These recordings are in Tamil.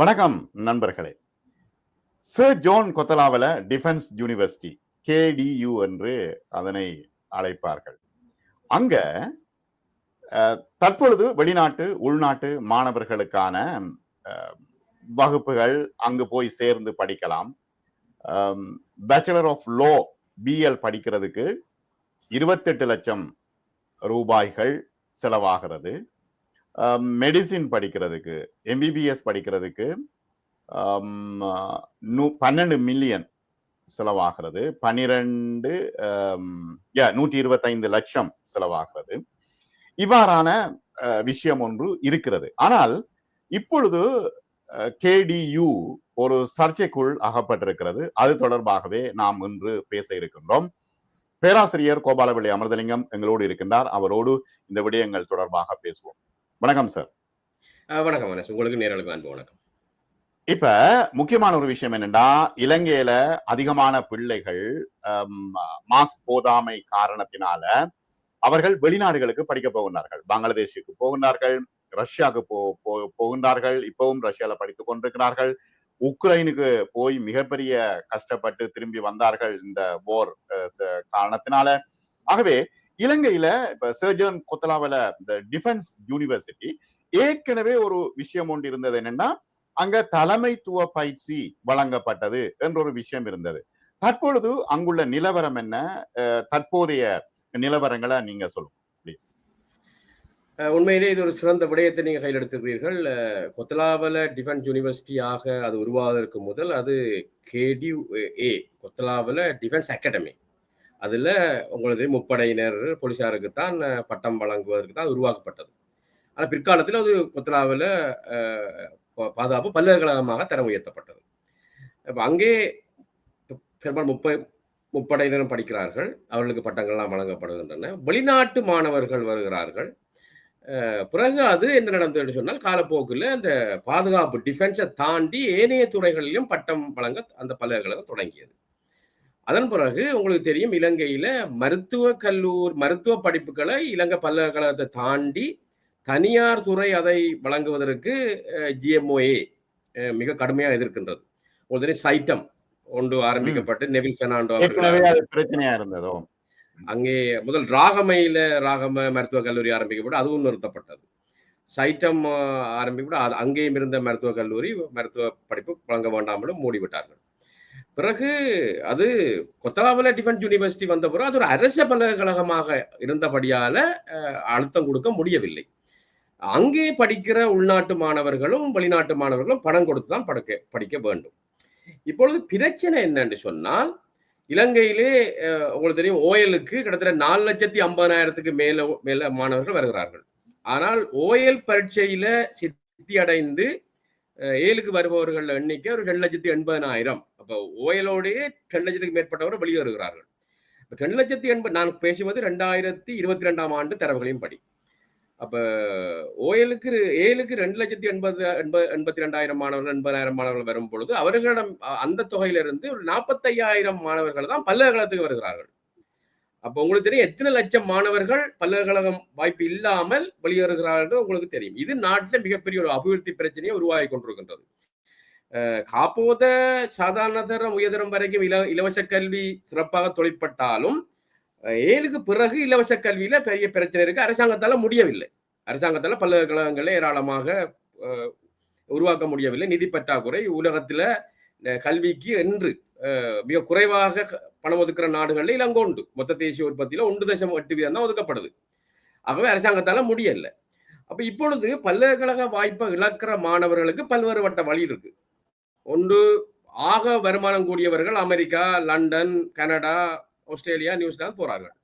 வணக்கம் நண்பர்களே. சர் ஜோன் கொத்தலாவில் டிஃபென்ஸ் யூனிவர்சிட்டி கேடியு என்று அதனை அழைப்பார்கள். அங்க தற்பொழுது வெளிநாட்டு உள்நாட்டு மாணவர்களுக்கான வகுப்புகள் அங்கு போய் சேர்ந்து படிக்கலாம். பேச்சுலர் ஆஃப் லோ பிஎல் படிக்கிறதுக்கு இருபத்தெட்டு லட்சம் ரூபாய்கள் செலவாகிறது. Um, மெடிசின் படிக்கிறதுக்கு எம்பிபிஎஸ் படிக்கிறதுக்கு um, uh, பன்னெண்டு மில்லியன் செலவாகிறது. பனிரெண்டு um, நூற்றி இருபத்தைந்து லட்சம் செலவாகிறது. இவ்வாறான uh, விஷயம் ஒன்று இருக்கிறது. ஆனால் இப்பொழுது uh, கேடியு ஒரு சர்ச்சைக்குள் அகப்பட்டிருக்கிறது. அது தொடர்பாகவே நாம் இன்று பேச இருக்கின்றோம். பேராசிரியர் கோபாலவள்ளி அமிர்தலிங்கம் எங்களோடு இருக்கின்றார். அவரோடு இந்த விடயங்கள் தொடர்பாக பேசுவோம். வணக்கம் சார் வணக்கம் மனசு உங்களுக்கு நேரலுக்கு அன்பு வணக்கம். இப்ப முக்கியமான ஒரு விஷயம் என்னன்னா இலங்கையில அதிகமான பிள்ளைகள் மார்க்ஸ் போதாமை காரணத்தினால அவர்கள் வெளிநாடுகளுக்கு படிக்க போகின்றார்கள். பங்களாதேஷுக்கு போகின்றார்கள் ரஷ்யாவுக்கு போ- போகின்றார்கள் இப்பவும் ரஷ்யால படித்துக் கொண்டிருக்கிறார்கள். உக்ரைனுக்கு போய் மிகப்பெரிய கஷ்டப்பட்டு திரும்பி வந்தார்கள் இந்த போர் காரணத்தினால. ஆகவே இலங்கையில இப்ப சர்ஜன் கொத்தலாவல இந்த டிஃபென்ஸ் யூனிவர்சிட்டி ஏற்கனவே ஒரு விஷயம் ஒன்று இருந்தது என்னன்னா அங்க தலைமைத்துவ பயிற்சி வழங்கப்பட்டது என்ற ஒரு விஷயம் இருந்தது. தற்பொழுது அங்குள்ள நிலவரம் என்ன? தற்போதைய நிலவரங்களை நீங்க சொல்லுங்க ப்ளீஸ் உண்மையிலே இது ஒரு சிறந்த விடயத்தை நீங்கள் கையில் எடுத்துக்கிறீர்கள் கொத்தலாவல டிஃபென்ஸ் யூனிவர்சிட்டியாக அது உருவாவதற்கு முதல் அது கேடியூ ஏ கொத்தலாவல டிஃபென்ஸ் அகாடமி அதில் உங்களது முப்படையினர் போலீசாருக்கு தான் பட்டம் வழங்குவதற்கு தான் அது உருவாக்கப்பட்டது. ஆனால் பிற்காலத்தில் அது கொத்தலாவல பா- பாதுகாப்பு பல்கலைக்கழகமாக தரம் உயர்த்தப்பட்டது. இப்போ அங்கே பெரும்பாலும் முப்ப முப்படையினரும் படிக்கிறார்கள். அவர்களுக்கு பட்டங்கள்லாம் வழங்கப்படுகின்றன. வெளிநாட்டு மாணவர்கள் வருகிறார்கள். பிறகு அது என்ன நடந்ததுன்னு சொன்னால் காலப்போக்கில் அந்த பாதுகாப்பு டிஃபென்ஸை தாண்டி ஏனைய துறைகளிலும் பட்டம் வழங்க அந்த பல்கலைக்கழகம் தொடங்கியது. அதன் பிறகு உங்களுக்கு தெரியும் இலங்கையில மருத்துவ கல்லூர் மருத்துவ படிப்புகளை இலங்கை பல்கலைக்கழகத்தை தாண்டி தனியார் துறை அதை வழங்குவதற்கு ஜிஎம்ஓஏ மிக கடுமையாக எதிர்க்கின்றது. தெரியும் சைட்டம் ஒன்று ஆரம்பிக்கப்பட்டு நெவில் பெர்னாண்டோ பிரச்சனையா இருந்ததோ? அங்கே முதல் ராகமையில ராகம மருத்துவக் கல்லூரி ஆரம்பிக்கப்பட்டு அதுவும் நிறுத்தப்பட்டது. சைட்டம் ஆரம்பிக்கப்பட்டு அங்கேயும் இருந்த மருத்துவக் கல்லூரி மருத்துவ படிப்பு வழங்க வேண்டாமலும் மூடிவிட்டார்கள். பிறகு அது கொத்தலாவில் டிஃபென்ஸ் யூனிவர்சிட்டி வந்த பிறகு அது ஒரு அரச பல்கலைக்கழகமாக இருந்தபடியால் அழுத்தம் கொடுக்க முடியவில்லை. அங்கே படிக்கிற உள்நாட்டு மாணவர்களும் வெளிநாட்டு மாணவர்களும் பணம் கொடுத்து தான் படிக்க படிக்க வேண்டும். இப்பொழுது பிரச்சனை என்னன்னு சொன்னால் இலங்கையிலே உங்களுக்கு தெரியும் ஓயலுக்கு கிட்டத்தட்ட நாலு லட்சத்தி ஐம்பதாயிரத்துக்கு மேல மேல மாணவர்கள் வருகிறார்கள். ஆனால் ஓயல் பரீட்சையில சித்தி அடைந்து ஏழுக்கு வருபவர்கள் எண்ணிக்கை ஒரு ரெண்டு லட்சத்தி எண்பதனாயிரம். அப்போ ஓயலோடையே ரெண்டு லட்சத்துக்கு மேற்பட்டவர் வெளியே வருகிறார்கள். ரெண்டு லட்சத்தி எண்பது நான் பேசுவது ரெண்டாயிரத்தி இருபத்தி ரெண்டாம் ஆண்டு தரவுகளையும் படி. அப்போ ஓயலுக்கு ஏழுக்கு ரெண்டு லட்சத்தி எண்பது எண்பது எண்பத்தி ரெண்டாயிரம் மாணவர்கள் எண்பதாயிரம் மாணவர்கள் வரும் பொழுது அவர்களிடம் அந்த தொகையிலிருந்து ஒரு நாற்பத்தையாயிரம் மாணவர்கள் தான் பல்கலைக்கழகத்துக்கு வருகிறார்கள். அப்போ உங்களுக்கு தெரியும் எத்தனை லட்சம் மாணவர்கள் பல்கலைக்கழகம் வாய்ப்பு இல்லாமல் வெளியேறுகிறார்கள் உங்களுக்கு தெரியும். இது நாட்டில் மிகப்பெரிய ஒரு அபிவிருத்தி பிரச்சனையை உருவாகி கொண்டிருக்கின்றது. அஹ் காப்போத சாதாரணதரம் உயர்தரம் வரைக்கும் இல இலவச கல்வி சிறப்பாக தொழிற்பட்டாலும் ஏழுக்கு பிறகு இலவச கல்வியில பெரிய பிரச்சனை இருக்கு. அரசாங்கத்தால முடியவில்லை. அரசாங்கத்தால பல்கலைக்கழகங்களை ஏராளமாக உருவாக்க முடியவில்லை. நிதி பற்றாக்குறை உலகத்துல கல்விக்கு என்று மிக குறைவாக பணம் ஒதுக்குற நாடுகளில் இலங்கை உண்டு மொத்த தேசிய உற்பத்தியில ஒன்று தசம் எட்டு வீதம் தான் ஒதுக்கப்படுது ஆகவே அரசாங்கத்தால முடியல அப்ப இப்பொழுது பல்கலைக்கழக வாய்ப்பை இழக்கிற மாணவர்களுக்கு பல்வேறு வட்ட வழி இருக்கு ஒன்று ஆக வருமானம் கூடியவர்கள் America London Canada Australia New Zealand போறார்கள்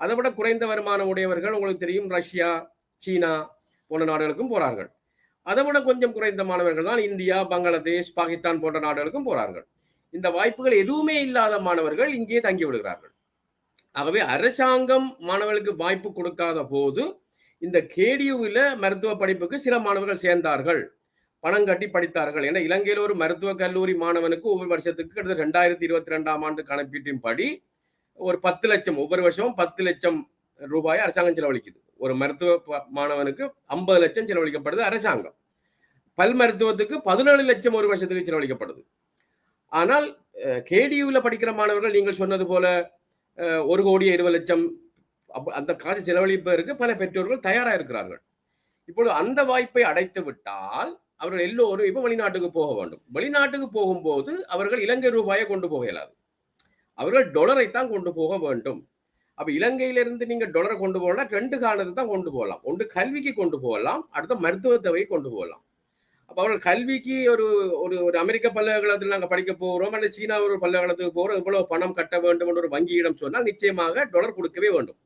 அதை விட குறைந்த வருமானம் உடையவர்கள் உங்களுக்கு தெரியும் ரஷ்யா சீனா போன்ற நாடுகளுக்கும் போறார்கள் அதை விட கொஞ்சம் குறைந்த மாணவர்கள் தான் இந்தியா பங்களாதேஷ் பாகிஸ்தான் போன்ற நாடுகளுக்கும் போறார்கள் இந்த வாய்ப்புகள் எதுவுமே இல்லாத மாணவர்கள் இங்கே தங்கி விடுகிறார்கள். ஆகவே அரசாங்கம் மாணவர்களுக்கு வாய்ப்பு கொடுக்காத போது இந்த கேடியூவில் மருத்துவ படிப்புக்கு சில மாணவர்கள் சேர்ந்தார்கள். பணம் கட்டி படித்தார்கள். ஏன்னா இலங்கையில் ஒரு மருத்துவக் கல்லூரி மாணவனுக்கு ஒவ்வொரு வருஷத்துக்கு கிட்டத்தட்ட ரெண்டாயிரத்தி இருபத்தி ரெண்டாம் ஆண்டு கணக்கீட்டின்படி ஒரு பத்து லட்சம் ஒவ்வொரு வருஷமும் பத்து லட்சம் ரூபாய் அரசாங்கம் செலவழிக்குது. ஒரு மருத்துவ ப- மாணவனுக்கு ஐம்பது லட்சம் செலவழிக்கப்படுது அரசாங்கம். பல் மருத்துவத்துக்கு பதினேழு லட்சம் ஒரு வருஷத்துக்கு செலவழிக்கப்படுது. ஆனால் கேடியூவில் படிக்கிற மாணவர்கள் நீங்கள் சொன்னது போல ஒரு கோடி இருபது லட்சம் அந்த காசு செலவழிப்பதற்கு பல பெற்றோர்கள் தயாராக இருக்கிறார்கள். இப்பொழுது அந்த வாய்ப்பை அடைத்து விட்டால் அவர்கள் எல்லோரும் இப்போ வெளிநாட்டுக்கு போக வேண்டும். வெளிநாட்டுக்கு போகும்போது அவர்கள் இலங்கை ரூபாயை கொண்டு போக இயலாது. அவர்கள் டொலரை தான் கொண்டு போக வேண்டும். அப்போ இலங்கையிலிருந்து நீங்கள் டொலரை கொண்டு போகலாம் ரெண்டு காரணத்தை தான் கொண்டு போகலாம். ஒன்று கல்விக்கு கொண்டு போகலாம் அடுத்த மருத்துவ தேவையை கொண்டு போகலாம். அப்ப அவர்கள் கல்விக்கு ஒரு ஒரு ஒரு அமெரிக்க பல்கலைக்கழகத்தில் நாங்கள் படிக்க போகிறோம் அல்லது சீனா ஒரு பல்கலைக்கழகத்துக்கு போகிறோம் இவ்வளவு பணம் கட்ட வேண்டும் என்று ஒரு வங்கியிடம் சொன்னால் நிச்சயமாக டொலர் கொடுக்கவே வேண்டும்.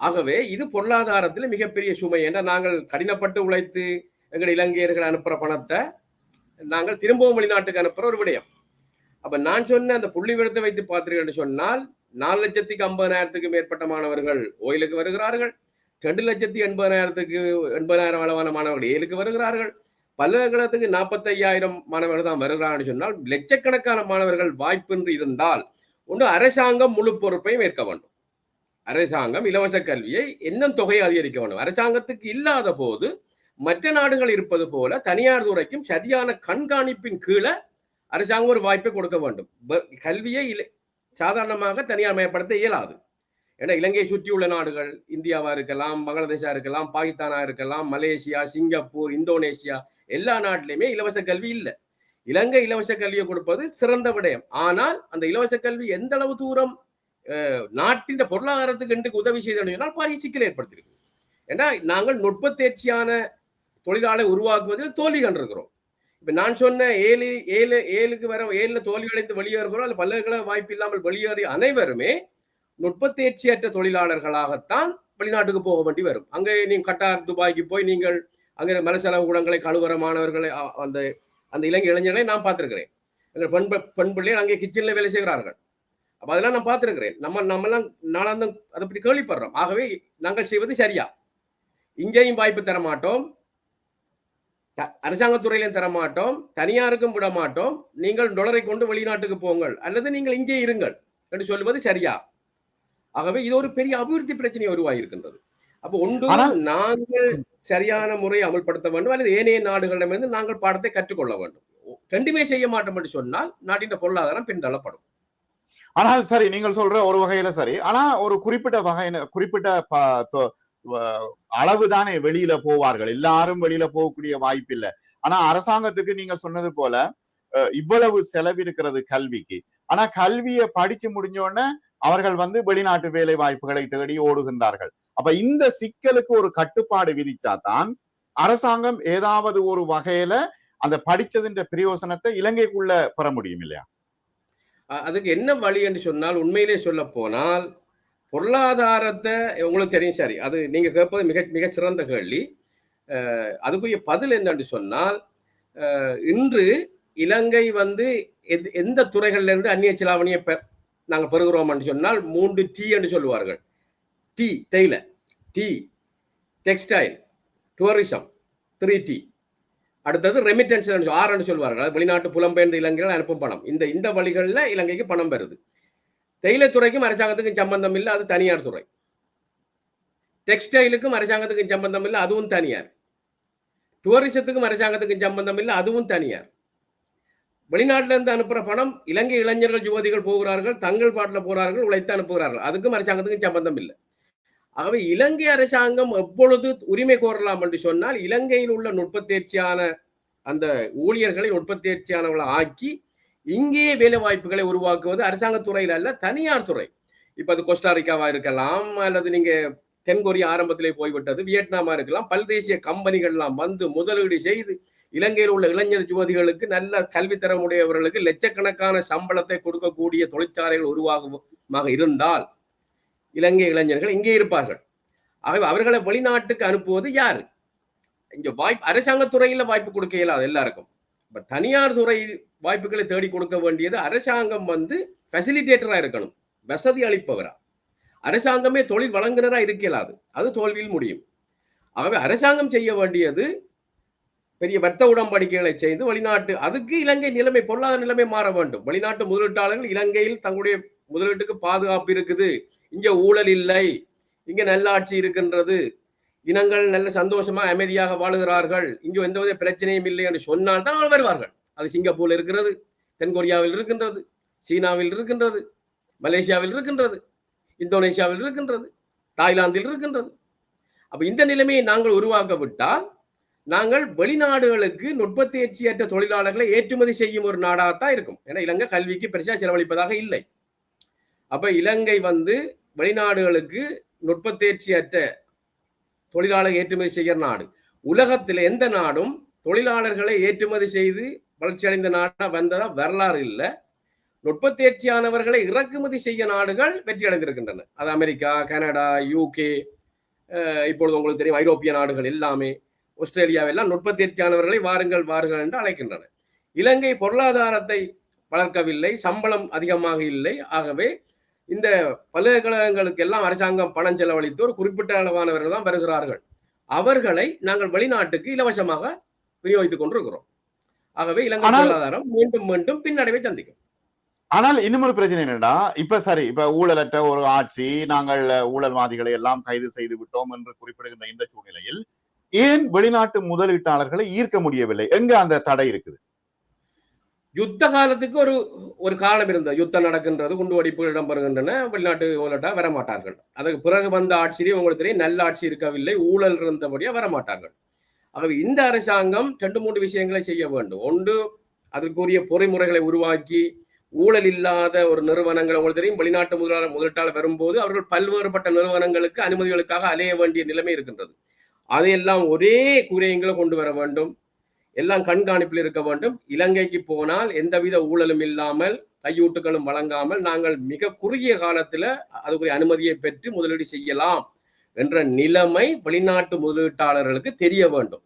ஆகவே இது பொருளாதாரத்தில் மிகப்பெரிய சுமை என்ற நாங்கள் கடினப்பட்டு உழைத்து எங்கள் இலங்கையர்கள் அனுப்புற பணத்தை நாங்கள் திரும்பவும் வெளிநாட்டுக்கு அனுப்புற ஒரு விடயம். அப்ப நான் சொன்ன அந்த புள்ளி விடத்தை வைத்து பார்த்தீர்கள் சொன்னால் நாலு லட்சத்துக்கு ஐம்பதாயிரத்துக்கு மேற்பட்ட மாணவர்கள் ஓயிலுக்கு வருகிறார்கள் ரெண்டு லட்சத்தி எண்பதாயிரத்துக்கு எண்பதாயிரம் அளவான மாணவர்கள் ஏழுக்கு வருகிறார்கள். பல்கலைக்கழகத்துக்கு நாற்பத்தையாயிரம் மாணவர்கள் தான் வருகிறான்னு சொன்னால் லட்சக்கணக்கான மாணவர்கள் வாய்ப்பின்றி இருந்தால் ஒன்று அரசாங்கம் முழு பொறுப்பையும் ஏற்க வேண்டும். அரசாங்கம் இலவச கல்வியை இன்னும் தொகையை அதிகரிக்க வேண்டும்? அரசாங்கத்துக்கு இல்லாத போது மற்ற நாடுகள் இருப்பது போல தனியார் துறைக்கும் சரியான கண்காணிப்பின் கீழே அரசாங்கம் ஒரு வாய்ப்பை கொடுக்க வேண்டும். ப- கல்வியை சாதாரணமாக தனியார் மயப்படுத்த இயலாது. ஏன்னா இலங்கையை சுற்றியுள்ள நாடுகள் இந்தியாவா இருக்கலாம் பங்களாதேஷா இருக்கலாம் பாகிஸ்தானா இருக்கலாம் மலேசியா சிங்கப்பூர் இந்தோனேஷியா எல்லா நாட்டிலையுமே இலவச கல்வி இல்லை. இலங்கை இலவச கல்வியை கொடுப்பது சிறந்த விடயம். ஆனால் அந்த இலவச கல்வி எந்த அளவு தூரம் நாட்டின் பொருளாதாரத்துக்கு இன்றைக்கு உதவி செய்தால் பாரிய சிக்கல் ஏற்படுத்தியிருக்கு ஏன்னா நாங்கள் நுட்ப தேர்ச்சியான தொழிலாளை உருவாக்குவதில் தோல்வி கண்டிருக்கிறோம். இப்ப நான் சொன்ன ஏழு ஏழு ஏழுக்கு வர ஏழுல தோல்வி அடைந்து வெளியேறுகிறோம் அல்ல பல்கலைக்கழக வாய்ப்பு இல்லாமல் வெளியேறிய அனைவருமே நுட்ப தேர்ச்சியற்ற தொழிலாளர்களாகத்தான் வெளிநாட்டுக்கு போக வேண்டி வரும். அங்கே நீங்கள் கட்டார் துபாய்க்கு போய் நீங்கள் அங்கே மலசெலவு கூடங்களை கழுவுற மாணவர்களை அந்த அந்த இளைஞர் இளைஞர்களை நான் பார்த்துருக்கிறேன். எங்கள் பெண் பெண் பிள்ளைகள் அங்கே கிச்சனில் வேலை செய்கிறார்கள். அப்போ அதெல்லாம் நான் பார்த்துருக்கிறேன். நம்ம நம்மலாம் நாளாந்தம் அதை பற்றி கேள்விப்படுறோம். ஆகவே நாங்கள் செய்வது சரியா? இங்கேயும் வாய்ப்பு தர மாட்டோம். த- அரசாங்கத்துறையிலும் தர மாட்டோம். தனியாருக்கும் விட மாட்டோம். நீங்கள் டொலரை கொண்டு வெளிநாட்டுக்கு போங்கள். அல்லது நீங்கள் இங்கே இருங்கள். என்று சொல்வது சரியா? ஆகவே இது ஒரு பெரிய அபிவிருத்தி பிரச்சனை உருவாகியிருக்கின்றது. அப்போ ஒன்று நாங்கள் சரியான முறை அமல்படுத்த வேண்டும் அல்லது ஏனைய நாடுகளிடமிருந்து நாங்கள் பாடத்தை கற்றுக்கொள்ள வேண்டும். ரெண்டுமே செய்ய மாட்டோம் என்று சொன்னால் நாட்டின் பொருளாதாரம் பின்தள்ளப்படும். ஆனால் சரி நீங்கள் சொல்ற ஒரு வகையில சரி. ஆனா ஒரு குறிப்பிட்ட வகையின குறிப்பிட்ட அளவு தானே வெளியில போவார்கள். எல்லாரும் வெளியில போகக்கூடிய வாய்ப்பு இல்ல ஆனா அரசாங்கத்துக்கு நீங்க சொன்னது போல இவ்வளவு செலவிருக்கிறது கல்விக்கு. ஆனா கல்வியை படிச்சு முடிஞ்ச உடனே அவர்கள் வந்து வெளிநாட்டு வேலை வாய்ப்புகளை தேடி ஓடுகின்றார்கள். அப்ப இந்த சிக்கலுக்கு ஒரு கட்டுப்பாடு விதிச்சாதான் அரசாங்கம் ஏதாவது ஒரு வகையில அந்த படிச்சதுன்ற பிரயோசனத்தை இலங்கைக்குள்ள பெற முடியும் இல்லையா? அதுக்கு என்ன வழி என்று சொன்னால் உண்மையிலே சொல்ல போனால் பொருளாதாரத்தை உங்களுக்கு தெரியும் சரி அது நீங்க கேட்பது மிக மிக சிறந்த கேள்வி. அஹ், அதுக்குரிய பதில் என்னன்னு சொன்னால் இன்று இலங்கை வந்து எந்த- எந்த துறைகள்ல இருந்து அந்நிய செலாவணியை பெ நாங்கள் பெறுகிறோம் என்று சொன்னால் மூன்று டி என்று சொல்லுவார்கள். டி தேயிலை. T textile tourism three T அடுத்தது ரெமிட்டன்ஸ் என்று சொல்வார்கள். வெளிநாட்டு புலம்பெயர்ந்த இலங்கைகள் அனுப்பும் பணம். இந்த இந்த வழிகளில் இலங்கைக்கு பணம் பெறுது தேயிலைத்துறைக்கும் அரசாங்கத்துக்கும் சம்பந்தம் இல்லை அது தனியார் துறை. டெக்ஸ்டைலுக்கும் அரசாங்கத்துக்கும் சம்பந்தம் இல்லை அதுவும் தனியார். டூரிசத்துக்கும் அரசாங்கத்துக்கும் சம்பந்தம் இல்லை அதுவும் தனியார். வெளிநாட்டில இருந்து அனுப்புற பணம் இலங்கை இளைஞர்கள் யுவதிகள் போகிறார்கள் தங்கள் பாட்டில் போகிறார்கள் உழைத்து அனுப்புகிறார்கள். அதுக்கும் அரசாங்கத்துக்கும் சம்பந்தம் இல்லை. ஆகவே இலங்கை அரசாங்கம் எப்பொழுது உரிமை கோரலாம் என்று சொன்னால் இலங்கையில் உள்ள நுட்பத்தேர்ச்சியான அந்த ஊழியர்களை நுட்பத்தேர்ச்சியானவர்களை ஆக்கி இங்கேயே வேலை வாய்ப்புகளை உருவாக்குவது அரசாங்க துறையில் அல்ல தனியார் துறை. இப்போ அது கோஸ்டாரிக்காவா இருக்கலாம் அல்லது நீங்க தென்கொரியா ஆரம்பத்திலே போய்விட்டது வியட்நாமா இருக்கலாம் பல்தேசிய கம்பெனிகள்லாம் வந்து முதலீடு செய்து இலங்கையில் உள்ள இளைஞர் யுவதிகளுக்கு நல்ல கல்வித்தரமுடையவர்களுக்கு லட்சக்கணக்கான சம்பளத்தை கொடுக்கக்கூடிய தொழிற்சாலைகள் உருவாகமாக இருந்தால் இலங்கை இளைஞர்கள் இங்கே இருப்பார்கள். ஆகவே அவர்களை வெளிநாட்டுக்கு அனுப்புவது யார்? இங்க வாய்ப்பு அரசாங்க துறையில வாய்ப்பு கொடுக்க இயலாது எல்லாருக்கும். பட் தனியார் துறை வாய்ப்புகளை தேடி கொடுக்க வேண்டியது அரசாங்கம் வந்து ஃபெசிலிட்டேட்டரா இருக்கணும். வசதி அளிப்பவரா? அரசாங்கமே தொழில் வழங்குனரா இருக்க இயலாது. அது தோல்வியில் முடியும். ஆகவே அரசாங்கம் செய்ய வேண்டியது பெரிய வர்த்த உடன்படிக்கைகளை செய்து வெளிநாட்டு அதுக்கு இலங்கை நிலைமை பொருளாதார நிலைமை மாற வேண்டும். வெளிநாட்டு முதலீட்டாளர்கள் இலங்கையில் தங்களுடைய முதலீட்டுக்கு பாதுகாப்பு இருக்குது. இங்க ஊழல் இல்லை. இங்க நல்லாட்சி இருக்கின்றது. இனங்கள் நல்ல சந்தோஷமா அமைதியாக வாழுகிறார்கள். இங்கு எந்தவித பிரச்சனையும் இல்லை என்று சொன்னால் தான் அவர்கள் வருவார்கள். அது சிங்கப்பூர்ல இருக்கிறது தென்கொரியாவில் இருக்கின்றது சீனாவில் இருக்கின்றது மலேசியாவில் இருக்கின்றது இந்தோனேசியாவில் இருக்கின்றது தாய்லாந்தில் இருக்கின்றது. அப்ப இந்த நிலைமையை நாங்கள் உருவாக்க விட்டால் நாங்கள் வெளிநாடுகளுக்கு நுட்பத்தேர்ச்சியற்ற தொழிலாளர்களை ஏற்றுமதி செய்யும் ஒரு நாடாகத்தான் இருக்கும். ஏன்னா இலங்கை கல்விக்கு பெருசாக செலவழிப்பதாக இல்லை. அப்ப இலங்கை வந்து வெளிநாடுகளுக்கு நுட்பத்தேர்ச்சியற்ற தொழிலாளர் ஏற்றுமதி செய்கிற நாடு. உலகத்தில் எந்த நாடும் தொழிலாளர்களை ஏற்றுமதி செய்து வளர்ச்சி அடைந்த நாடா வந்ததா வரலாறு இல்லை. நுட்பத்தேர்ச்சியானவர்களை இறக்குமதி செய்ய நாடுகள் வெற்றி அடைந்திருக்கின்றன அது அமெரிக்கா கனடா யூகே இப்பொழுது உங்களுக்கு தெரியும் ஐரோப்பிய நாடுகள் எல்லாமே. ஆஸ்திரேலியாவெல்லாம் நுட்பத்தேர்ச்சியானவர்களை வாருங்கள் வாருங்கள் என்று அழைக்கின்றன இலங்கை பொருளாதாரத்தை வளர்க்கவில்லை சம்பளம் அதிகமாக இல்லை. ஆகவே இந்த பல்கலைக்கழகங்களுக்கு எல்லாம் அரசாங்கம் பணம் செலவழித்து ஒரு குறிப்பிட்ட அளவானவர்கள் தான் வருகிறார்கள். அவர்களை நாங்கள் வெளிநாட்டுக்கு இலவசமாக விநியோகித்துக் கொண்டிருக்கிறோம். ஆகவே இலங்கை பொருளாதாரம் மீண்டும் மீண்டும் பின்னடைவை சந்திக்கும் ஆனால் இன்னும் ஒரு பிரச்சனை என்னடா இப்ப சரி இப்ப ஊழலற்ற ஒரு ஆட்சி நாங்கள் ஊழல்வாதிகளை எல்லாம் கைது செய்து விட்டோம் என்று குறிப்பிடுகின்ற இந்த சூழ்நிலையில் ஏன் வெளிநாட்டு முதலீட்டாளர்களை ஈர்க்க முடியவில்லை? எங்க அந்த தடை இருக்குது? யுத்த காலத்துக்கு ஒரு ஒரு காலம் இருந்தது. யுத்தம் நடக்கின்றது குண்டு வெடிப்புகள் இடம்பெறுகின்றன வெளிநாட்டு முதலீட்டா வரமாட்டார்கள். அதற்கு பிறகு வந்த ஆட்சியிலே உங்களுக்கு தெரியும் நல்ல ஆட்சி இருக்கவில்லை ஊழல் இருந்தபடியா வரமாட்டார்கள். ஆகவே இந்த அரசாங்கம் ரெண்டு மூன்று விஷயங்களை செய்ய வேண்டும். ஒன்று அதற்குரிய பொறிமுறைகளை உருவாக்கி ஊழல் இல்லாத ஒரு நிறுவனங்கள் உங்களுக்கு தெரியும் வெளிநாட்டு முதலாளர் முதலீட்டாளர் வரும்போது அவர்கள் பல்வேறுபட்ட நிறுவனங்களுக்கு அனுமதிகளுக்காக அலைய வேண்டிய நிலைமை இருக்கின்றது. அதையெல்லாம் ஒரே கூரையங்களை கொண்டு வர வேண்டும். எல்லாம் கண்காணிப்பில் இருக்க வேண்டும். இலங்கைக்கு போனால் எந்தவித ஊழலும் இல்லாமல் கையூட்டுகளும் வழங்காமல் நாங்கள் மிக குறுகிய காலத்தில் அதுக்குரிய அனுமதியை பெற்று முதலீடு செய்யலாம் என்ற நிலைமை வெளிநாட்டு முதலீட்டாளர்களுக்கு தெரிய வேண்டும்.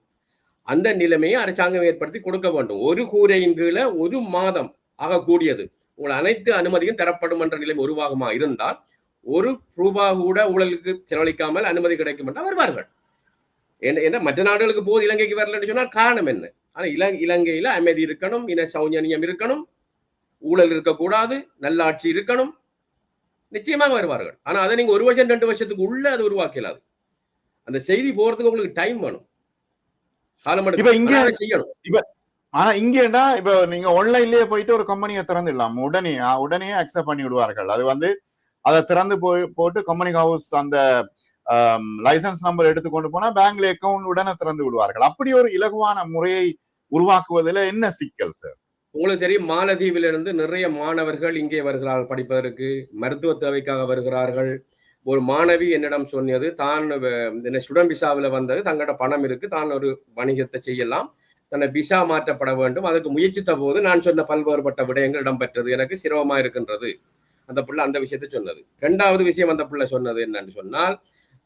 அந்த நிலைமையை அரசாங்கம் ஏற்படுத்தி கொடுக்க வேண்டும். ஒரு கூரையின் கீழே ஒரு மாதம் ஆகக்கூடியது. உங்கள் அனைத்து அனுமதியும் தரப்படும் என்ற நிலைமை உருவாகுமா இருந்தால் ஒரு ரூபா கூட ஊழலுக்கு செலவழிக்காமல் அனுமதி கிடைக்கும் என்றால் வருவார்கள். என்ன மற்ற நாடுகளுக்கு போது இலங்கைக்கு வரலன்னு சொன்னால் காரணம் என்ன? ஆனா இலங் இலங்கையில அமைதி இருக்கணும் இன சௌஞ்சன்யம் இருக்கணும் ஊழல் இருக்கக்கூடாது நல்லாட்சி இருக்கணும் நிச்சயமாக வருவார்கள். ஆனா அதை நீங்க ஒரு வருஷம் ரெண்டு வருஷத்துக்கு உள்ள அது உருவாக்கலாது அந்த செய்தி போறதுக்கு உங்களுக்கு டைம் வேணும். காலம். இப்ப இங்க- செய்யணும். ஆனா இங்கேடா இப்ப நீங்க ஆன்லைன்லயே போயிட்டு ஒரு கம்பெனியை திறந்துடலாம். உடனே உடனே அக்செப்ட் பண்ணி விடுவார்கள் அது வந்து அதை திறந்து போய் போட்டு கம்பெனி ஹவுஸ் அந்த லைசன்ஸ் நம்பர் எடுத்துக்கொண்டு போனா பேங்க்ல அக்கௌண்ட் உடனே திறந்து விடுவார்கள். அப்படி ஒரு இலகுவான முறையை உருவாக்குவதில் என்ன சிக்கல் சார் உங்களுக்கு தெரியும் மாலதீவிலிருந்து நிறைய மாணவர்கள் இங்கே வருகிறார்கள் படிப்பதற்கு மருத்துவ தேவைக்காக வருகிறார்கள். ஒரு மாணவி என்னிடம் சொன்னது தான் ஸ்டூடெண்ட் விசாவில் வந்தது தங்கள்கிட்ட பணம் இருக்கு தான் ஒரு வணிகத்தை செய்யலாம். தன்னை விசா மாற்றப்பட வேண்டும். அதுக்கு முயற்சித்த போது நான் சொன்ன பல்வேறுபட்ட விடயங்கள் இடம்பெற்றது. எனக்கு சிரமமா இருக்கின்றது. அந்த பிள்ளை அந்த விஷயத்தை சொன்னது. ரெண்டாவது விஷயம் அந்த பிள்ளை சொன்னது என்னன்னு சொன்னால்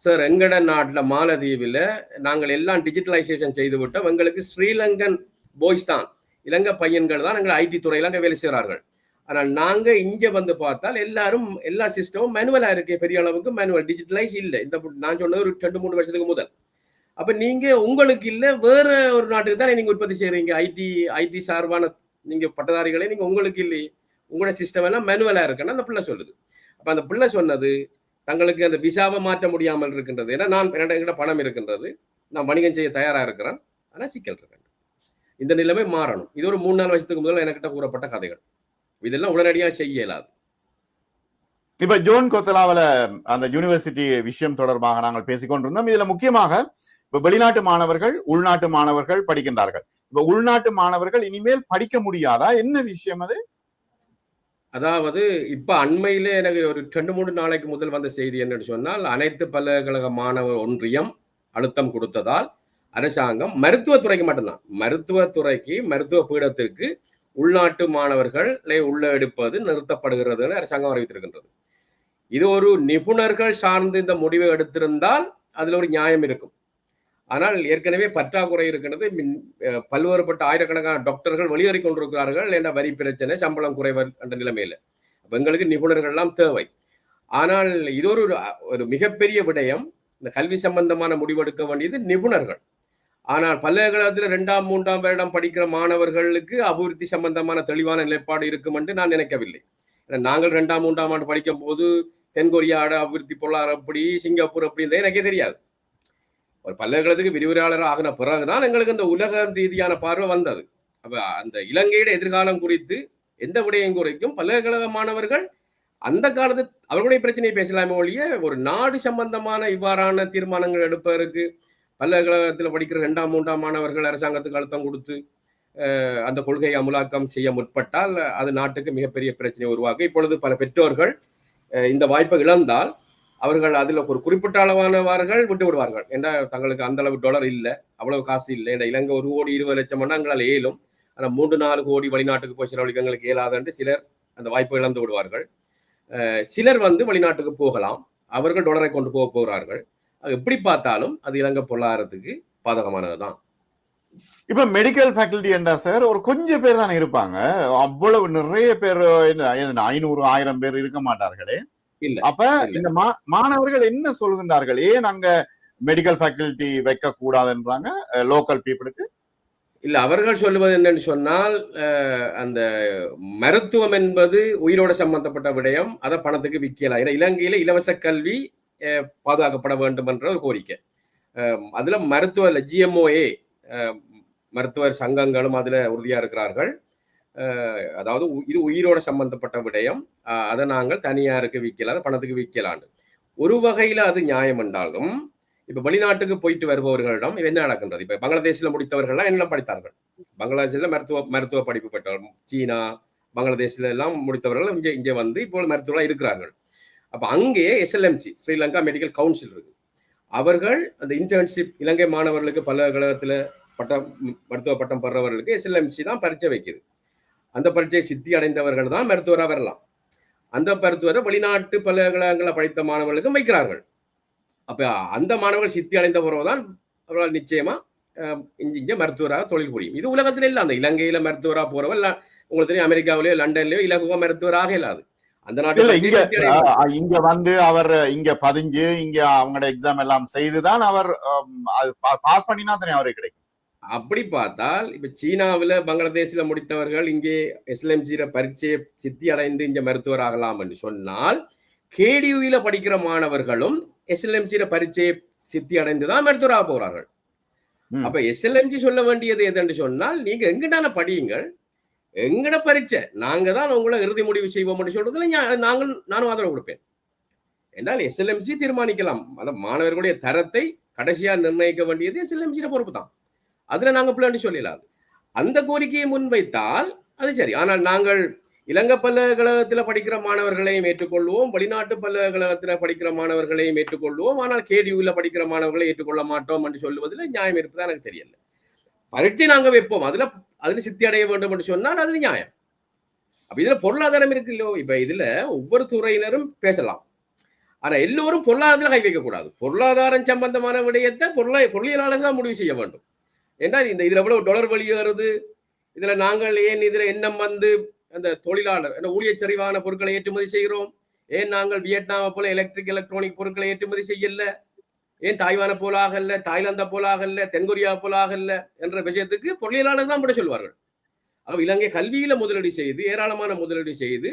சார் எங்கட நாட்டில் மாலதீவில் நாங்கள் எல்லாம் டிஜிட்டலைசேஷன் செய்து விட்டோம் எங்களுக்கு ஸ்ரீலங்கன் பாய்ஸ் தான். இலங்கை பையன்கள் தான் எங்கள் ஐடி துறையில் அங்கே வேலை செய்கிறார்கள் ஆனால் நாங்கள் இங்கே வந்து பார்த்தால் எல்லாரும் எல்லா சிஸ்டமும் மேனுவலாக இருக்கு. பெரிய அளவுக்கு மேனுவல் டிஜிட்டலைஸ் இல்லை. இந்த நான் சொன்னது ஒரு ரெண்டு மூணு வருஷத்துக்கு முதல். அப்போ நீங்கள் உங்களுக்கு இல்லை வேற ஒரு நாட்டுக்கு தான் நீங்கள் உற்பத்தி செய்கிறீங்க ஐடி ஐடி சார்பான நீங்கள் பட்டதாரிகளே நீங்கள் உங்களுக்கு இல்லை உங்களோட சிஸ்டம் எல்லாம் மேனுவலாக இருக்குன்னு அந்த பிள்ளை சொல்லுது. அப்போ அந்த பிள்ளை சொன்னது தங்களுக்கு அந்த விசாவை மாற்ற முடியாமல் இருக்கின்றது. ஏன்னா நான் என்னிடம் பணம் இருக்கின்றது. நான் வணிகம் செய்ய தயாரா இருக்கிறேன். ஆனால் சிக்கல் இருக்கேன் இந்த நிலைமை மாறணும். இது ஒரு மூணு நாலு வருஷத்துக்கு முதல்ல எனக்கிட்ட கூறப்பட்ட கதைகள். இதெல்லாம் உடனடியாக செய்ய இயலாது. இப்ப ஜோன் கொத்தலாவில அந்த யூனிவர்சிட்டி விஷயம் தொடர்பாக நாங்கள் பேசிக்கொண்டிருந்தோம். இதுல முக்கியமாக இப்ப வெளிநாட்டு மாணவர்கள் உள்நாட்டு மாணவர்கள் படிக்கின்றார்கள். இப்ப உள்நாட்டு மாணவர்கள் இனிமேல் படிக்க முடியாதா? என்ன விஷயம் அது? அதாவது இப்ப அண்மையிலே எனக்கு ஒரு ரெண்டு மூணு நாளைக்கு முதல் வந்த செய்தி என்னன்னு சொன்னால் அனைத்து பல்கலைக்கழக மாணவர் ஒன்றியம் அழுத்தம் கொடுத்ததால் அரசாங்கம் மருத்துவத்துறைக்கு மட்டும்தான். மருத்துவத்துறைக்கு மருத்துவ பீடத்திற்கு உள்நாட்டு மாணவர்களை உள்ள எடுப்பது நிறுத்தப்படுகிறதுன்னு அரசாங்கம் அறிவித்திருக்கின்றது. இது ஒரு நிபுணர்கள் சார்ந்து இந்த முடிவை எடுத்திருந்தால் அதுல ஒரு நியாயம் இருக்கும். ஆனால் ஏற்கனவே பற்றாக்குறை இருக்கின்றது பல்வேறுபட்ட ஆயிரக்கணக்கான டாக்டர்கள் வெளியேறி கொண்டிருக்கிறார்கள் என்ற வரி பிரச்சனை சம்பளம் குறைவர் என்ற நிலைமையில. எங்களுக்கு நிபுணர்கள் எல்லாம் தேவை. ஆனால் இது ஒரு ஒரு மிகப்பெரிய விடயம். இந்த கல்வி சம்பந்தமான முடிவெடுக்க வேண்டியது நிபுணர்கள். ஆனால் பல்கலைக்கழகத்தில் ரெண்டாம் மூன்றாம் வருடம் படிக்கிற மாணவர்களுக்கு அபிவிருத்தி சம்பந்தமான தெளிவான நிலைப்பாடு இருக்கும் என்று நான் நினைக்கவில்லை. நாங்கள் ரெண்டாம் மூன்றாம் ஆண்டு படிக்கும் போது தென்கொரியாவோட அபிவிருத்தி பொருளாதாரம் அப்படி சிங்கப்பூர் அப்படி எனக்கே தெரியாது. ஒரு பல்கலைக்கழகத்துக்கு விரிவுரையாளர் ஆகின பிறகுதான் எங்களுக்கு இந்த உலக ரீதியான பார்வை வந்தது. அப்ப அந்த இலங்கையோட எதிர்காலம் குறித்து எந்த விடயம் குறைக்கும் பல்கலைக்கழக மாணவர்கள் அந்த காலத்து அவர்களுடைய பிரச்சனையை பேசலாமே ஒழிய ஒரு நாடு சம்பந்தமான இவ்வாறான தீர்மானங்கள் எடுப்பதற்கு பல்கலைக்கழகத்தில் படிக்கிற ரெண்டாம் மூன்றாம் மாணவர்கள் அரசாங்கத்துக்கு அழுத்தம் கொடுத்து அந்த கொள்கையை அமுலாக்கம் செய்ய முற்பட்டால் அது நாட்டுக்கு மிகப்பெரிய பிரச்சனை உருவாக்கும். இப்பொழுது பல பெற்றோர்கள் இந்த வாய்ப்பை இழந்தால் அவர்கள் அதில் ஒரு குறிப்பிட்ட அளவானவர்கள் விட்டு விடுவார்கள். ஏன்னா தங்களுக்கு அந்த அளவு டாலர் இல்லை அவ்வளவு காசு இல்லை. ஏன்னா இலங்கை ஒரு கோடி இருபது லட்சம் எங்களால் ஏலும் ஆனால் மூன்று நாலு கோடி வெளிநாட்டுக்கு போய் செலவழிக்க எங்களுக்கு இயலாதுன்ட்டு சிலர் அந்த வாய்ப்பை இழந்து விடுவார்கள். சிலர் வந்து வெளிநாட்டுக்கு போகலாம். அவர்கள் டாலரை கொண்டு போக போகிறார்கள். அது எப்படி பார்த்தாலும் அது இலங்கை பொருளாதாரத்துக்கு பாதகமானதுதான் இப்ப மெடிக்கல் ஃபேக்கல்டி என்ன சார் ஒரு கொஞ்சம் பேர் தானே இருப்பாங்க. அவ்வளவு நிறைய பேர் ஐநூறு ஆயிரம் பேர் இருக்க மாட்டார்களே. இல்ல, அப்ப. இந்த மா- மாணவர்கள் என்ன சொல்கின்றார்கள்? ஏன் அங்க மெடிக்கல் ஃபேக்கல்டி வைக்க கூடாதுன்றாங்க லோக்கல் பீப்புளுக்கு இல்ல அவர்கள் சொல்லுவது என்னன்னு சொன்னால் அந்த மருத்துவம் என்பது உயிரோட சம்பந்தப்பட்ட விடயம் அதை பணத்துக்கு விற்கலாம் ஏன்னா இலங்கையில இலவச கல்வி பாதுகாக்கப்பட வேண்டும் என்ற ஒரு கோரிக்கை. அதுல மருத்துவ ஜிஎம்ஓஏ மருத்துவர் சங்கங்களும் அதுல உறுதியா இருக்கிறார்கள். அதாவது உ- இது உயிரோட சம்பந்தப்பட்ட விடயம். அதை நாங்கள் தனியாருக்கு விற்கலாம் அதை பணத்துக்கு விற்கலான்னு ஒரு வகையில் அது நியாயம் என்றாலும் இப்ப வெளிநாட்டுக்கு போயிட்டு வருபவர்களிடம் என்ன நடக்கின்றது? இப்ப பங்களாதேஷில் முடித்தவர்கள்லாம் என்ன படித்தார்கள்? பங்களாதேஷில் மருத்துவ மருத்துவ படிப்பு பெற்றவர்கள் சீனா பங்களாதேஷில் எல்லாம் முடித்தவர்கள் இங்கே இங்கே வந்து இப்போ மருத்துவர்களாக இருக்கிறார்கள். அப்போ அங்கே எஸ்எல்எம்சி ஸ்ரீலங்கா மெடிக்கல் கவுன்சில் இருக்கு. அவர்கள் அந்த இன்டர்ன்ஷிப் இலங்கை மாணவர்களுக்கு பல்கலைக்கழகத்துல பட்டம் மருத்துவ பட்டம் பெறவர்களுக்கு எஸ்எல்எம்சி தான் பரிச்சை வைக்குது. அந்த பரீட்சை சித்தி அடைந்தவர்கள் தான் மருத்துவராக வரலாம். அந்த மருத்துவரை வெளிநாட்டு பல்கலைக்கழகங்களை படித்த மாணவர்களுக்கு வைக்கிறார்கள் அப்ப அந்த மாணவர்கள் சித்தி அடைந்த பிறகுதான் அவர்களால் நிச்சயமா இங்க மருத்துவராக தொழில் புரியும். இது உலகத்துல இல்ல. அந்த இலங்கையில மருத்துவராக இல்ல உங்களுக்கு தெரியும் அமெரிக்காவிலேயோ லண்டன்லயோ இலகுவா மருத்துவராக இல்லாது. அந்த நாட்டில் இங்க இங்க வந்து அவர் இங்க பதிஞ்சு இங்க அவங்களோட எக்ஸாம் எல்லாம் செய்துதான் அவர் பாஸ் பண்ணினா தானே அவருக்கு கிடைக்கும். அப்படி பார்த்தால் இப்ப சீனாவுல பங்களாதேஷ்ல முடித்தவர்கள் இங்கே எஸ்எல்எம்சியில பரீட்சையை சித்தி அடைந்து இங்க மருத்துவர் ஆகலாம் என்று சொன்னால் கேடியூல படிக்கிற மாணவர்களும் எஸ்எல்எம்சியில பரீட்சையை சித்தி அடைந்து தான் மருத்துவராக போறார்கள் ம். அப்ப எஸ்எல்எம்சி சொல்ல வேண்டியது எதுன்னு சொன்னால் நீங்க எங்கிட்டான படியுங்கள் எங்கட பரீட்சை நாங்க தான் உங்களை இறுதி முடிவு செய்வோம் சொல்றதுல நாங்கள் நானும் ஆதரவு கொடுப்பேன். என்றால் எஸ்எல்எம்சி தீர்மானிக்கலாம். அந்த மாணவர்களுடைய தரத்தை கடைசியா நிர்ணயிக்க வேண்டியது எஸ்எல்எம்சியில பொறுப்பு தான். அதுல நாங்க பிள்ளைன்னு சொல்லிடலாம் அந்த கோரிக்கையை முன்வைத்தால் அது சரி. ஆனால் நாங்கள் இலங்கை பல்கலைக்கழகத்துல படிக்கிற மாணவர்களையும் ஏற்றுக்கொள்வோம். வெளிநாட்டு பல்கலைக்கழகத்துல படிக்கிற மாணவர்களையும் ஏற்றுக்கொள்வோம். ஆனால் கேடியூல படிக்கிற மாணவர்களை ஏற்றுக்கொள்ள மாட்டோம் என்று சொல்லுவதில் நியாயம் இருப்பதா எனக்கு தெரியல. பரீட்சை நாங்க வைப்போம். அதுல அதுல சித்தி அடைய வேண்டும் என்று சொன்னால் அது நியாயம். அப்போ இதுல பொருளாதாரம் இருக்கு இல்லையோ இப்ப இதுல ஒவ்வொரு துறையினரும் பேசலாம். ஆனா எல்லோரும் பொருளாதாரத்தில் கை வைக்கக்கூடாது. பொருளாதாரம் சம்பந்தமான விடயத்தை பொருளா பொருளியலாளர் தான் முடிவு செய்ய வேண்டும். ஏன்னா இந்த இதுல எவ்வளவு டொலர் வெளியேறுது இதுல நாங்கள் ஏன் இதுல எண்ணம் வந்து அந்த தொழிலாளர் அந்த ஊழியர் சரிவான பொருட்களை ஏற்றுமதி செய்கிறோம்? ஏன் நாங்கள் வியட்நாமை போல எலக்ட்ரிக் எலக்ட்ரானிக் பொருட்களை ஏற்றுமதி செய்யல? ஏன் தாய்வான போலாக இல்ல தாய்லாந்தை போலாக இல்ல தென்கொரியா போலாக இல்ல என்ற விஷயத்துக்கு பொருளியலாளர் தான் கூட சொல்வார்கள். அவ இலங்கை கல்வியில முதலீடு செய்து ஏராளமான முதலீடு செய்து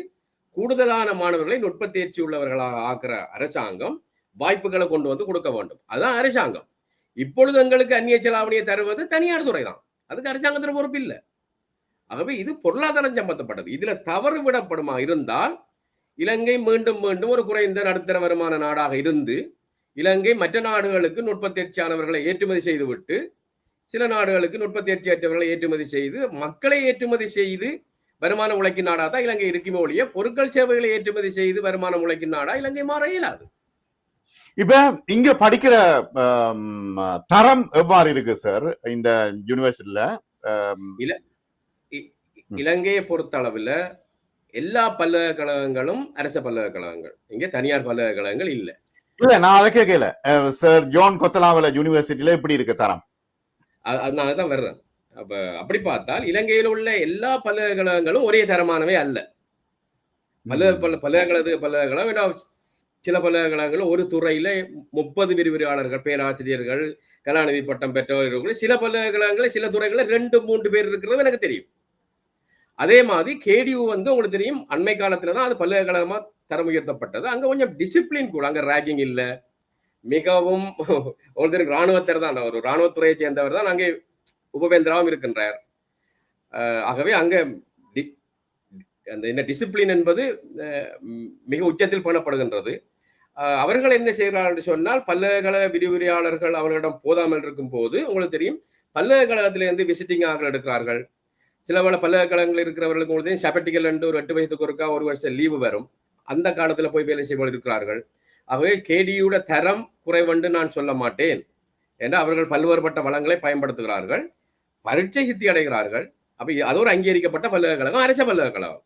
கூடுதலான மாணவர்களை நுட்ப தேர்ச்சி உள்ளவர்களாக ஆக்குற அரசாங்கம் வாய்ப்புகளை கொண்டு வந்து கொடுக்க வேண்டும். அதுதான் அரசாங்கம். இப்பொழுது எங்களுக்கு அந்நிய செலாவணியை தருவது தனியார் துறை தான் அதுக்கு அரசாங்கத்தின் பொறுப்பு இல்லை. ஆகவே இது பொருளாதாரம் சம்பந்தப்பட்டது. இதுல தவறு விடப்படுமா இருந்தால் இலங்கை மீண்டும் மீண்டும் ஒரு குறைந்த நடுத்தர வருமான நாடாக இருந்து இலங்கை மற்ற நாடுகளுக்கு நுட்ப தேர்ச்சியானவர்களை ஏற்றுமதி செய்துவிட்டு சில நாடுகளுக்கு நுட்ப தேர்ச்சி அற்றவர்களை ஏற்றுமதி செய்து மக்களை ஏற்றுமதி செய்து வருமானம் உழைக்கும் நாடா தான் இலங்கை இருக்குமே ஒழிய பொருட்கள் சேவைகளை ஏற்றுமதி செய்து வருமானம் உழைக்கும் நாடா இலங்கை மாற இயலாது. இப்ப இங்க படிக்கிற தரம் எவ்வாறு இருக்கு சார் இந்த யூனிவர்சிட்டியில இலங்கையை பொறுத்த அளவுல எல்லா பல்கலைக்கழகங்களும் அரச பல்கலைக்கழகங்கள். இங்க தனியார் பல்கலைக்கழகங்கள் இல்ல. இல்ல நான் அதை கேட்கல சார் ஜோன் கொத்தலாவல யூனிவர்சிட்டியில எப்படி இருக்கு தரம்? அ- அது நான் தான் வர்றேன். அப்ப அப்படி பார்த்தால் இலங்கையில் உள்ள எல்லா பல்கலைக்கழகங்களும் ஒரே தரமானவை அல்ல. பல பல பல்கலைக்கழக பல்கலைக்கழகம் சில பல்கலைக்கழகங்கள் ஒரு துறையில முப்பது விரிவுரையாளர்கள் பேராசிரியர்கள் கலாநிதி பட்டம் பெற்றவர்கள் சில பல்கலைக்கழகங்களில் சில துறைகளில் ரெண்டு மூன்று பேர் இருக்கிறது எனக்கு தெரியும். அதே மாதிரி கேடியூ வந்து உங்களுக்கு தெரியும் அண்மை காலத்துல தான் அது பல்கலைக்கழகமாக தரம் உயர்த்தப்பட்டது. அங்க கொஞ்சம் டிசிப்ளின் கூட அங்க ராகிங் இல்லை. மிகவும் ஒருத்தர் இராணுவத்தர் தான் ஒரு இராணுவத்துறையை சேர்ந்தவர் தான் அங்கே உபவேந்திராவும் இருக்கின்றார். ஆகவே அங்க டி- அந்த என்ன டிசிப்ளின் என்பது மிக உச்சத்தில் பண்ணப்படுகின்றது. அவர்கள் என்ன செய்கிறார்கள் என்று சொன்னால் பல்கலைக்கழக விரிவுரையாளர்கள் அவர்களிடம் போதாமல் இருக்கும் போது உங்களுக்கு தெரியும் பல்கலைக்கழகத்திலிருந்து விசிட்டிங் ஆக எடுக்கிறார்கள். சில பல பல்கலைக்கழகங்கள் இருக்கிறவர்களுக்கு உங்களுக்கு தெரியும் sabbatical என்று ஒரு எட்டு வயசுக்கு ஒருக்கா ஒரு வருஷம் லீவு வரும். அந்த காலத்துல போய் வேலை செய்வோம் இருக்கிறார்கள். ஆகவே கேடியோட தரம் குறைவென்று நான் சொல்ல மாட்டேன். என்று அவர்கள் பல்வேறுபட்ட வளங்களை பயன்படுத்துகிறார்கள். பரீட்சை சித்தி அடைகிறார்கள். அப்போ அது ஒரு அங்கீகரிக்கப்பட்ட பல்கலைக்கழகம் அரச பல்கலைக்கழகம்.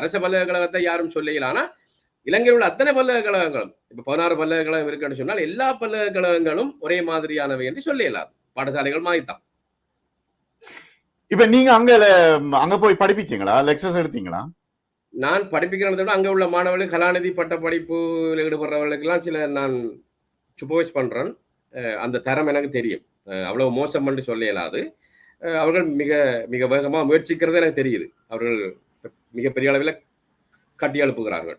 அரச பல்கலைக்கழகத்தை யாரும் சொல்லலாம் இலங்கையில் உள்ள அத்தனை பல்கலைக்கழகங்களும் இப்ப பதினாறு பல்கலைக்கழகம் இருக்குன்னு சொன்னால் எல்லா பல்கலைக்கழகங்களும் ஒரே மாதிரியானவை என்று சொல்லலாம் பாடசாலைகள் மாறித்தான். இப்ப நீங்க அங்க அங்க போய் படிப்பிச்சீங்களா? லெக்சர்ஸ் எடுத்தீங்களா? நான் படிப்பிக்கிறதை விட அங்கே உள்ள மாணவர்கள் கலாநிதி பட்ட படிப்புல ஈடுபடுறவர்களுக்கெல்லாம் சில நான் சூப்பர்வைஸ் பண்றேன். அந்த தரம் எனக்கு தெரியும். அவ்வளவு மோசம் என்று சொல்ல இயலாது அவர்கள் மிக மிக வேகமா முயற்சிக்கிறது எனக்கு தெரியுது. அவர்கள் மிகப்பெரிய அளவில் கட்டி எழுப்புகிறார்கள்.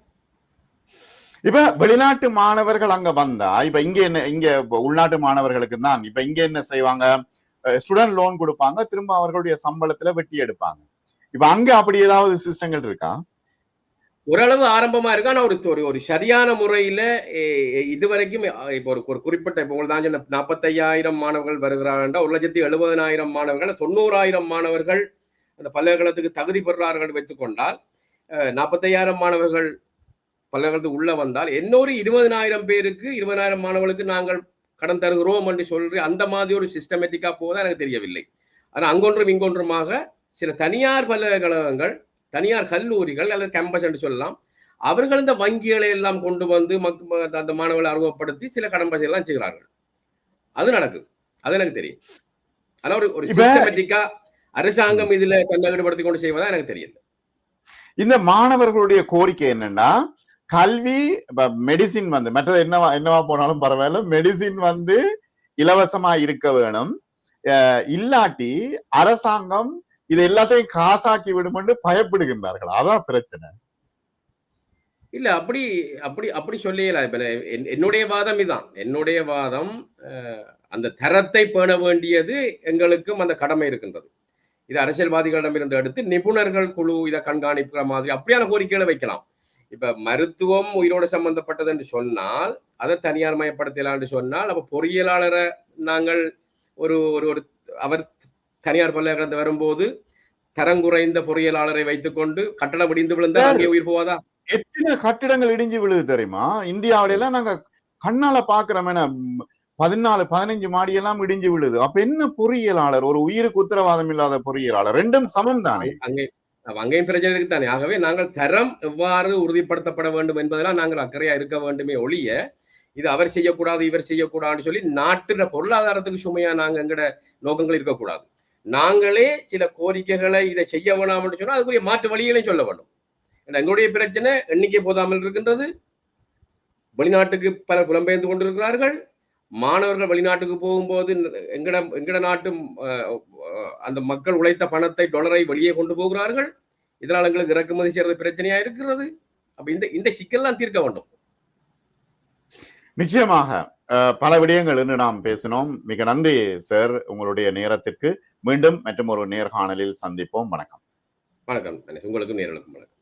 இப்ப வெளிநாட்டு மாணவர்கள் அங்க வந்தா இப்ப இங்க என்ன இங்க உள்நாட்டு மாணவர்களுக்கு தான் இப்ப இங்க என்ன செய்வாங்க? ஸ்டூடெண்ட் லோன் கொடுப்பாங்க திரும்ப அவர்களுடைய சம்பளத்துல வெட்டி எடுப்பாங்க. இப்ப அங்க அப்படி ஏதாவது சிஸ்டங்கள் இருக்கா? ஓரளவு ஆரம்பமா இருக்கு? ஆனா ஒரு ஒரு ஒரு சரியான முறையில எ- எ- இதுவரைக்கும் இப்போ ஒரு ஒரு குறிப்பிட்ட இப்போ உங்களுக்கு தான் சொன்ன நாற்பத்தையாயிரம் மாணவர்கள் வருகிறார்கள் ஒரு லட்சத்தி எழுபதனாயிரம் மாணவர்கள் தொண்ணூறாயிரம் மாணவர்கள் அந்த பல்கலைக்கழகத்துக்கு தகுதி பெறுகிறார்கள் வைத்துக்கொண்டால் அஹ், நாற்பத்தையாயிரம் மாணவர்கள் பல்கலைக்கழகத்துக்கு உள்ள வந்தால் இன்னொரு இருபதனாயிரம் பேருக்கு இருபதாயிரம் மாணவர்களுக்கு நாங்கள் கடன் தருகிறோம் என்று சொல்ற அந்த மாதிரி ஒரு சிஸ்டமேட்டிக்கா போதா எனக்கு தெரியவில்லை. ஆனா அங்கொன்றும் இங்கொன்றுமாக சில தனியார் பல்கலைக்கழகங்கள் தனியார் கல்லூரிகள் அல்லது கேம்பஸ் என்று சொல்லலாம் அவர்கள் இந்த வங்கிகளை எல்லாம் கொண்டு வந்து மக்- அந்த மாணவர்களை அறிமுகப்படுத்தி சில கடன் பசை எல்லாம் செய்கிறார்கள். அது நடக்குது. அது எனக்கு தெரியும். ஆனா ஒரு ஒரு சிஸ்டமேட்டிக்கா அரசாங்கம் இதுல தன்னை ஈடுபடுத்திக் கொண்டு செய்வதா எனக்கு தெரியல. இந்த மாணவர்களுடைய கோரிக்கை என்னன்னா கல்வி மெடிசின் வந்து மற்றது என்னவா என்னவா போனாலும் பரவாயில்ல. மெடிசின் வந்து இலவசமா இருக்க வேணும். அஹ் இல்லாட்டி அரசாங்கம் இது எல்லாத்தையும் காசாக்கி விடும் என்று பயப்படுகின்றார்கள். அதான் பிரச்சனை. இல்ல அப்படி அப்படி அப்படி சொல்லல இப்ப என்னுடைய வாதம் இதுதான் என்னுடைய வாதம் அஹ், அந்த தரத்தை பேண வேண்டியது எங்களுக்கும் அந்த கடமை இருக்கின்றது. இது அரசியல்வாதிகளிடமிருந்து எடுத்து நிபுணர்கள் குழு இதை கண்காணிக்கிற மாதிரி அப்படியான கோரிக்கைகளை வைக்கலாம். இப்ப மருத்துவம் உயிரோடு சம்பந்தப்பட்டது என்று சொன்னால் அதை தனியார் மயப்படுத்தலாம் என்று சொன்னால் அப்ப பொறியியலாளரை நாங்கள் ஒரு ஒரு ஒரு அவர் தனியார் பல்கலைக்கழகத்தில் வரும்போது தரம் குறைந்த பொறியியலாளரை வைத்துக்கொண்டு கட்டடம் இடிந்து விழுந்தால் அங்கே உயிர் போவாதா எத்தனை கட்டிடங்கள் இடிஞ்சு விழுது தெரியுமா? இந்தியாவில எல்லாம் நாங்க கண்ணால பாக்குறோம் பதினாலு பதினஞ்சு மாடி எல்லாம் இடிஞ்சு விழுது. அப்ப என்ன பொறியியலாளர்? ஒரு உயிருக்கு உத்தரவாதம் இல்லாத பொறியியலாளர். ரெண்டும் சமம் தானே? அங்கே அங்கேயும் பிரச்சனை தானே ஆகவே நாங்கள் தரம் எவ்வாறு உறுதிப்படுத்தப்பட வேண்டும் என்பதெல்லாம் நாங்கள் அக்கறையா இருக்க வேண்டுமே ஒழிய இது அவர் செய்யக்கூடாது இவர் செய்யக்கூடாதுன்னு சொல்லி நாட்டின பொருளாதாரத்துக்கு சுமையா நாங்கள் எங்கட நோக்கங்கள் இருக்கக்கூடாது. நாங்களே சில கோரிக்கைகளை இதை செய்ய வேணாம்னு சொன்னால் அதுக்குரிய மாற்று வழிகளையும் சொல்ல வேண்டும். ஏன்னா எங்களுடைய பிரச்சனை எண்ணிக்கை போதாமல் இருக்கின்றது. வெளிநாட்டுக்கு பல புலம்பெயர்ந்து கொண்டிருக்கிறார்கள். மாணவர்கள் வெளிநாட்டுக்கு போகும்போது எங்கட எங்கட நாட்டு அந்த மக்கள் உழைத்த பணத்தை டொலரை வெளியே கொண்டு போகிறார்கள். இதனால் எங்களுக்கு இறக்குமதி செய்யறது பிரச்சனையா இருக்கிறது. அப்ப இந்த இந்த சிக்கல்லாம் தீர்க்க வேண்டும். நிச்சயமாக பல விடயங்கள் என்று நாம் பேசினோம். மிக நன்றி சார் உங்களுடைய நேரத்திற்கு. மீண்டும் மற்றும் ஒரு நேர்காணலில் சந்திப்போம். வணக்கம். வணக்கம். உங்களுக்கு நேரலுக்கும் வணக்கம்.